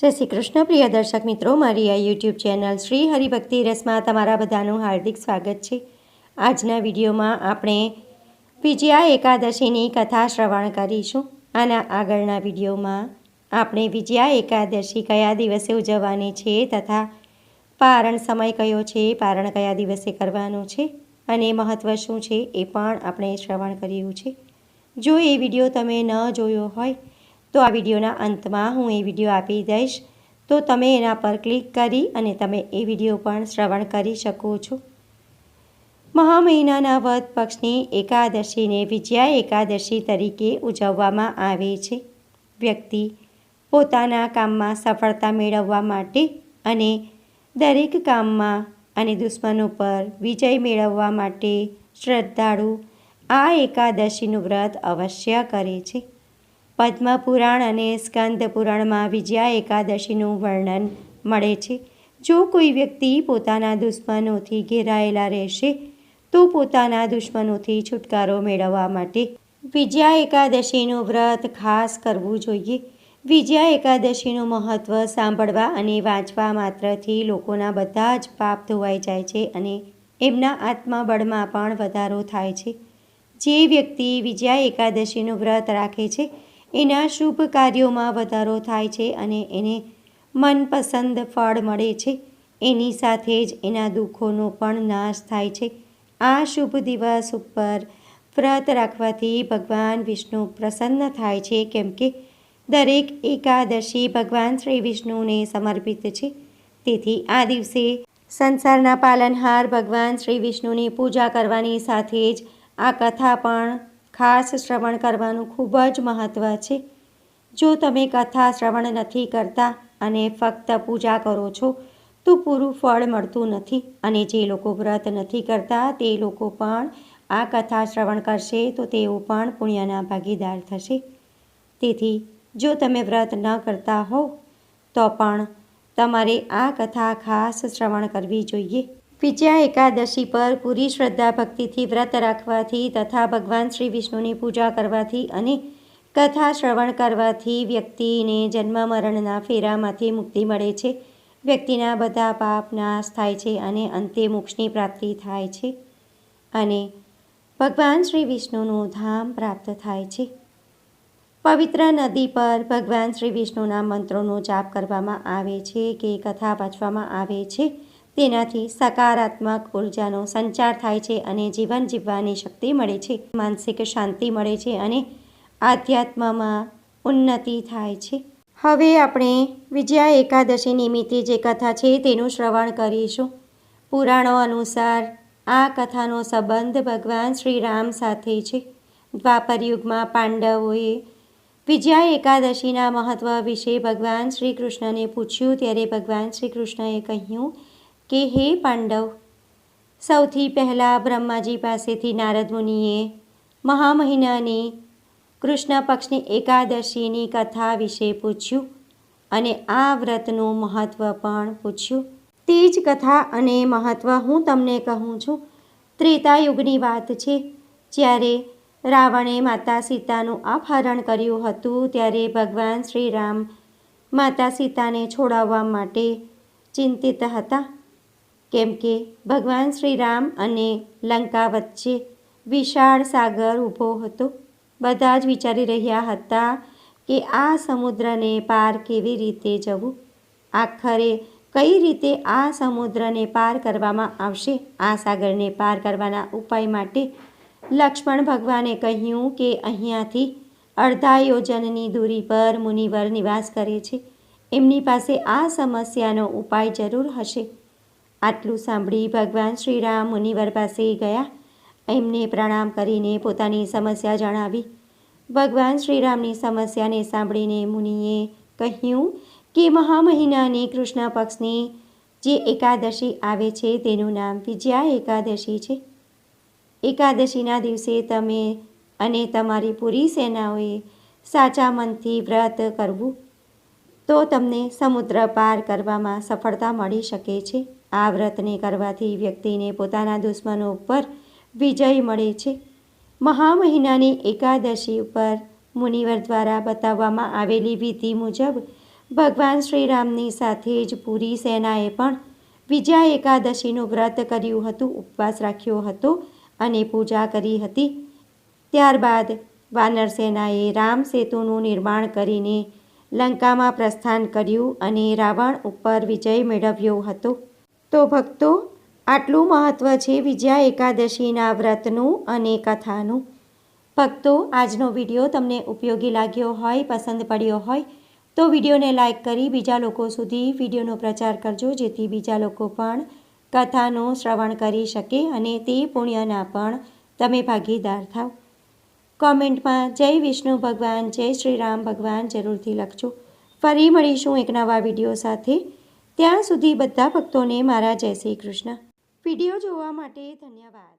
જય શ્રી કૃષ્ણ, પ્રિય દર્શક મિત્રો. મારી આ યુટ્યુબ ચેનલ શ્રી હરિભક્તિ રસમાં તમારા બધાનું હાર્દિક સ્વાગત છે. આજના વિડીયોમાં આપણે વિજયા એકાદશીની કથા શ્રવણ કરીશું. આના આગળના વિડીયોમાં આપણે વિજયા એકાદશી કયા દિવસે ઉજવવાની છે તથા પારણ સમય કયો છે, પારણ કયા દિવસે કરવાનું છે અને મહત્ત્વ શું છે એ પણ આપણે શ્રવણ કર્યું છે. જો એ વીડિયો તમે ન જોયો હોય તો આ વિડીયોના અંતમાં હું એ વીડિયો આપી દઈશ. તો તમે એના પર ક્લિક કરી અને તમે એ વીડિયો પણ શ્રવણ કરી શકો છો. મહા મહિનાના વદ પક્ષની એકાદશીને વિજયા એકાદશી તરીકે ઉજવવામાં આવે છે. વ્યક્તિ પોતાના કામમાં સફળતા મેળવવા માટે અને દરેક કામમાં અને દુશ્મનો પર વિજય મેળવવા માટે શ્રદ્ધાળુ આ એકાદશીનું વ્રત અવશ્ય કરે છે. પદ્મપુરાણ અને સ્કંદ પુરાણમાં વિજયા એકાદશીનું વર્ણન મળે છે. જો કોઈ વ્યક્તિ પોતાના દુશ્મનોથી ઘેરાયેલા રહેશે, તો પોતાના દુશ્મનોથી છુટકારો મેળવવા માટે વિજયા એકાદશીનું વ્રત ખાસ કરવું જોઈએ. વિજયા એકાદશીનું મહત્ત્વ સાંભળવા અને વાંચવા માત્રથી લોકોના બધા જ પાપ ધોવાઈ જાય છે અને એમના આત્મબળમાં પણ વધારો થાય છે. જે વ્યક્તિ વિજયા એકાદશીનું વ્રત રાખે છે એના શુભ કાર્યોમાં વધારો થાય છે અને એને મનપસંદ ફળ મળે છે. એની સાથે જ એના દુઃખોનો પણ નાશ થાય છે. આ શુભ દિવસ ઉપર વ્રત રાખવાથી ભગવાન વિષ્ણુ પ્રસન્ન થાય છે, કેમ કે દરેક એકાદશી ભગવાન શ્રી વિષ્ણુને સમર્પિત છે. તેથી આ દિવસે સંસારના પાલનહાર ભગવાન શ્રી વિષ્ણુની પૂજા કરવાની સાથે જ આ કથા પણ ખાસ શ્રવણ કરવાનું ખૂબ જ મહત્ત્વ છે. જો તમે કથા શ્રવણ નથી કરતા અને ફક્ત પૂજા કરો છો, તો પૂરું ફળ મળતું નથી અને જે લોકો વ્રત નથી કરતા, તે લોકો પણ આ કથા શ્રવણ કરશે તો તેઓ પણ પુણ્યના ભાગીદાર થશે. તેથી, જો તમે વ્રત ન કરતા હોવ, તો પણ તમારે આ કથા ખાસ શ્રવણ કરવી જોઈએ. વિજયા એકાદશી પર પૂરી શ્રદ્ધા ભક્તિથી વ્રત રાખવાથી તથા ભગવાન શ્રી વિષ્ણુની પૂજા કરવાથી અને કથા શ્રવણ કરવાથી વ્યક્તિને જન્મ મરણના ફેરામાંથી મુક્તિ મળે છે. વ્યક્તિના બધા પાપ નાશ થાય છે અને અંતે મોક્ષની પ્રાપ્તિ થાય છે અને ભગવાન શ્રી વિષ્ણુનું ધામ પ્રાપ્ત થાય છે. પવિત્ર નદી પર ભગવાન શ્રી વિષ્ણુના મંત્રોનો જાપ કરવામાં આવે છે કે કથા વાંચવામાં આવે છે. તેનાથી સકારાત્મક ઉર્જાનો સંચાર થાય છે અને જીવન જીવવાની શક્તિ મળે છે. માનસિક શાંતિ મળે છે અને આધ્યાત્મમાં ઉન્નતિ થાય છે. હવે આપણે વિજયા એકાદશી નિમિત્તે જે કથા છે તેનું શ્રવણ કરીશું. પુરાણો અનુસાર આ કથાનો સંબંધ ભગવાન શ્રી રામ સાથે છે. દ્વાપરયુગમાં પાંડવોએ વિજયા એકાદશીના મહત્ત્વ વિશે ભગવાન શ્રી કૃષ્ણને પૂછ્યું, ત્યારે ભગવાન શ્રી કૃષ્ણએ કહ્યું કે હે પાંડવ? સૌથી પહેલાં બ્રહ્માજી પાસેથી નારદ મુનિએ મહામહિનાની કૃષ્ણ પક્ષની એકાદશીની કથા વિશે પૂછ્યું અને આ વ્રતનું મહત્ત્વ પણ પૂછ્યું. તે જ કથા અને મહત્ત્વ હું તમને કહું છું. ત્રેતાયુગની વાત છે. જ્યારે રાવણે માતા સીતાનું અપહરણ કર્યું હતું, ત્યારે ભગવાન શ્રી રામ માતા સીતાને છોડાવવા માટે ચિંતિત હતા. કેમ કે ભગવાન શ્રી રામ અને લંકા વચ્ચે વિશાળ સાગર ઊભો હતો. બધા જ વિચારી રહ્યા હતા કે આ સમુદ્રને પાર કેવી રીતે જવું? આખરે કઈ રીતે આ સમુદ્રને પાર કરવામાં આવશે? આ સાગરને પાર કરવાના ઉપાય માટે લક્ષ્મણ ભગવાને કહ્યું કે અહીંયાથી અડધા યોજનની દૂરી પર મુનિવર નિવાસ કરે છે. એમની પાસે આ સમસ્યાનો ઉપાય જરૂર હશે. આટલું સાંભળી ભગવાન શ્રીરામ મુનિવર પાસે ગયા. એમને પ્રણામ કરીને પોતાની સમસ્યા જણાવી. ભગવાન શ્રીરામની સમસ્યાને સાંભળીને મુનિએ કહ્યું કે મહા મહિનાની કૃષ્ણ પક્ષની જે એકાદશી આવે છે તેનું નામ વિજયા એકાદશી છે. એકાદશીના દિવસે તમે અને તમારી પૂરી સેનાઓએ સાચા મનથી વ્રત કરવું. તો તમને સમુદ્ર પાર કરવામાં સફળતા મળી શકે છે. આ વ્રતને કરવાથી વ્યક્તિને પોતાના દુશ્મનો ઉપર વિજય મળે છે. મહા મહિનાની એકાદશી ઉપર મુનિવર દ્વારા બતાવવામાં આવેલી વિધિ મુજબ ભગવાન શ્રીરામની સાથે જ પૂરી સેનાએ પણ વિજયા એકાદશીનું વ્રત કર્યું હતું, ઉપવાસ રાખ્યો હતો અને પૂજા કરી હતી. ત્યારબાદ વાનર સેનાએ રામ સેતુનું નિર્માણ કરીને લંકામાં પ્રસ્થાન કર્યું અને રાવણ ઉપર વિજય મેળવ્યો હતો. તો ભક્તો, આટલું મહત્ત્વ છે વિજયા એકાદશીના વ્રતનું અને કથાનું. ભક્તો, આજનો વીડિયો તમને ઉપયોગી લાગ્યો હોય, પસંદ પડ્યો હોય, તો વિડીયોને લાઇક કરી બીજા લોકો સુધી વિડીયોનો પ્રચાર કરજો, જેથી બીજા લોકો પણ કથાનું શ્રવણ કરી શકે અને તે પુણ્યના પણ તમે ભાગીદાર થાવ. કોમેન્ટમાં જય વિષ્ણુ ભગવાન, જય શ્રી રામ ભગવાન જરૂરથી લખજો. ફરી મળીશું એક નવા વીડિયો સાથે. ત્યાં સુધી બધા ભક્તોને મારા જય શ્રી કૃષ્ણ. વીડિયો જોવા માટે ધન્યવાદ.